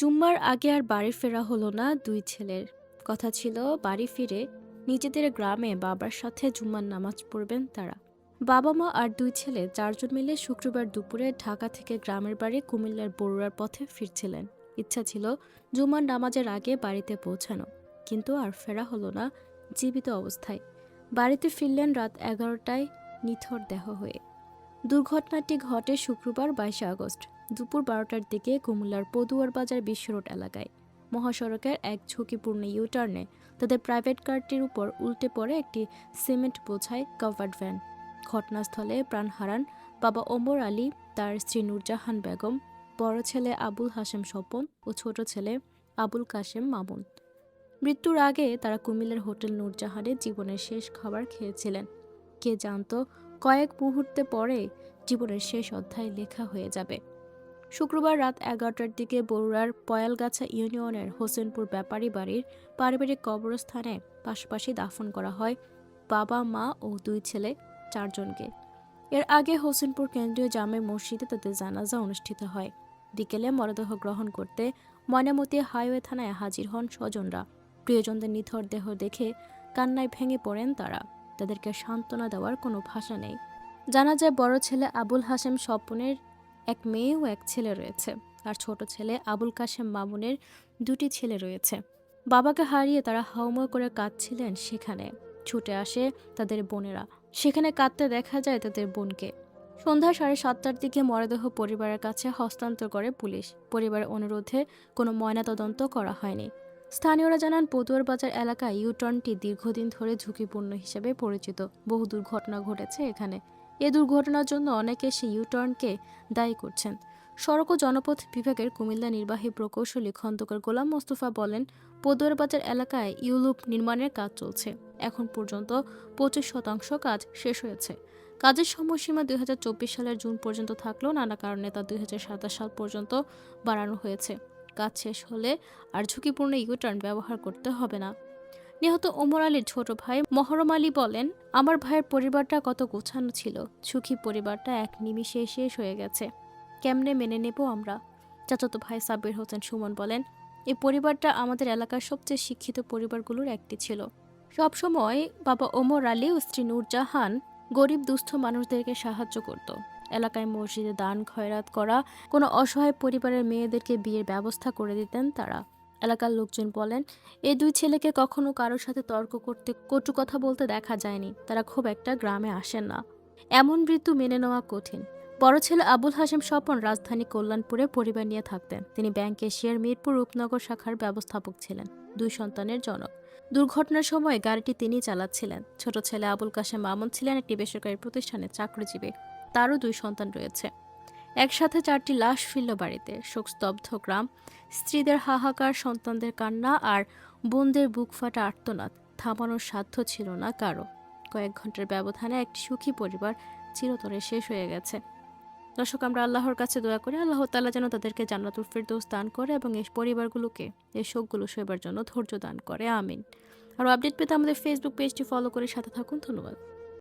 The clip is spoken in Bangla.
জুম্মার আগে আর বাড়ি ফেরা হলো না দুই ছেলের। কথা ছিল, বাড়ি ফিরে নিজেদের গ্রামে বাবার সাথে জুম্মার নামাজ পড়বেন তারা। বাবা মা আর দুই ছেলে চারজন মিলে শুক্রবার দুপুরে ঢাকা থেকে গ্রামের বাড়ি কুমিল্লার বড়ুয়ার পথে ফিরছিলেন। ইচ্ছা ছিল জুম্মার নামাজের আগে বাড়িতে পৌঁছানো, কিন্তু আর ফেরা হলো না জীবিত অবস্থায়। বাড়িতে ফিরলেন রাত এগারোটায় নিথর দেহ হয়ে। দুর্ঘটনাটি ঘটে শুক্রবার বাইশে আগস্ট, দুপুর বারোটার দিকে কুমিল্লার পদুয়ার বাজার বিশ্ব রোড এলাকায়। মহাসড়কের এক ঝুঁকিপূর্ণ ইউটার্নে তাদের প্রাইভেট কারটির উপর উল্টে পড়ে একটি সিমেন্ট বোঝাই কভার্ড ভ্যান। ঘটনাস্থলে প্রাণ হারান বাবা ওমর আলী, তার স্ত্রী নূরজাহান বেগম, বড় ছেলে আবুল হাশেম স্বপন ও ছোট ছেলে আবুল কাশেম মামুন। মৃত্যুর আগে তারা কুমিল্লার হোটেল নূরজাহানে জীবনের শেষ খাবার খেয়েছিলেন। কে জানতো কয়েক মুহূর্তে পরে জীবনের শেষ অধ্যায় লেখা হয়ে যাবে। শুক্রবার রাত এগারোটার দিকে বরুড়ার পয়ালগাছা ইউনিয়নের হোসেনপুর ব্যাপারী বাড়ির পারিবারিক কবরস্থানে পাশাপাশি দাফন করা হয় বাবা, মা ও দুই ছেলে, চারজনকে। এর আগে হোসেনপুর কেন্দ্রীয় জামে মসজিদে তাদের জানাজা অনুষ্ঠিত হয়। বিকেলে মরদেহ গ্রহণ করতে ময়নামতি হাইওয়ে থানায় হাজির হন স্বজনরা। প্রিয়জনদের নিথর দেহ দেখে কান্নায় ভেঙে পড়েন তারা। তাদেরকে সান্ত্বনা দেওয়ার কোনো ভাষা নেই। জানা যায় বড় ছেলে আবুল হাসেম স্বপনের এক মেয়ে ও এক ছেলে রয়েছে। আর ছোট ছেলে আবুল কাশেম মামুনের দুটি ছেলে রয়েছে। বাবাকে হারিয়ে তারা হাউমাউ করে কাঁদছিলেন সেখানে। ছুটে আসে তাদের বোনেরা। সেখানে কাঁদতে দেখা যায় তাদের বোনকে। সন্ধ্যা সাড়ে সাতটার দিকে মরদেহ পরিবারের কাছে হস্তান্তর করে পুলিশ। পরিবারের অনুরোধে কোনো ময়নাতদন্ত করা হয়নি। স্থানীয়রা জানান পদুয়ার বাজার এলাকায় ইউটার্নটি দীর্ঘদিন ধরে ঝুঁকিপূর্ণ হিসেবে পরিচিত। বহু দুর্ঘটনা ঘটেছে এখানে। এ দুর্ঘটনার জন্য অনেকে সেই ইউটার্নকে দায়ী করছেন। সড়ক ও জনপথ বিভাগের কুমিল্লা নির্বাহী প্রকৌশলী খন্দকার গোলাম মোস্তফা বলেন পদুয়ার বাজার এলাকায় ইউলুপ নির্মাণের কাজ চলছে। এখন পর্যন্ত পঁচিশ শতাংশ কাজ শেষ হয়েছে। কাজের সময়সীমা দুই হাজার চব্বিশ সালের জুন পর্যন্ত থাকলেও নানা কারণে তা দুই হাজার সাতাশ সাল পর্যন্ত বাড়ানো হয়েছে। কাজ শেষ হলে আর ঝুঁকিপূর্ণ ইউটার্ন ব্যবহার করতে হবে না। নিহত ওমর আলীর ছোট ভাই মহরম আলী বলেন, আমার ভাইয়ের পরিবারটা কত গোছানো ছিল। সুখী পরিবারটা এক নিমিষে শেষ হয়ে গেছে। কেমনে মেনে নেব আমরা? চাচাতো ভাই সাব্বির হোসেন সুমন বলেন, এই পরিবারটা আমাদের এলাকার সবচেয়ে শিক্ষিত পরিবারগুলোর একটি ছিল। সবসময় বাবা ওমর আলী ও স্ত্রী নূরজাহান গরিব, দুস্থ মানুষদেরকে সাহায্য করত। এলাকায় মসজিদে দান খয়রাত করা, কোনো অসহায় পরিবারের মেয়েদেরকে বিয়ের ব্যবস্থা করে দিতেন তারা। এলাকার লোকজন বলেন এই দুই ছেলেকে কখনো কারোর সাথে তর্ক করতে কটু কথা বলতে দেখা যায়নি। তারা খুব একটা গ্রামে আসেন না। এমন মৃত্যু মেনে নেওয়া কঠিন। বড় ছেলে আবুল হাসেম স্বপন রাজধানী কল্যাণপুরে পরিবার নিয়ে থাকতেন। তিনি ব্যাংক এশিয়ার মিরপুর রূপনগর শাখার ব্যবস্থাপক ছিলেন, দুই সন্তানের জনক। দুর্ঘটনার সময় গাড়িটি তিনি চালাচ্ছিলেন। ছোট ছেলে আবুল কাশেম মামুন ছিলেন একটি বেসরকারি প্রতিষ্ঠানে চাকরিজীবী। তারও দুই সন্তান রয়েছে। একসাথে চারটি লাশ ফিরল বাড়িতে। শোকস্তব্ধ গ্রাম। স্ত্রীদের হাহাকার, সন্তানদের কান্না আর বোনদের বুক ফাটা আর্তনাদ থামানোর সাধ্য ছিল না কারও। কয়েক ঘণ্টার ব্যবধানে একটি সুখী পরিবার চিরতরে শেষ হয়ে গেছে। দর্শক, আমরা আল্লাহর কাছে দোয়া করি, আল্লাহ তালা যেন তাদেরকে জান্নাতুল ফিরদৌস দান করে এবং এই পরিবারগুলোকে এই শোকগুলো সইবার জন্য ধৈর্য দান করে। আমিন। আর আপডেট পেতে আমাদের ফেসবুক পেজটি ফলো করে সাথে থাকুন। ধন্যবাদ।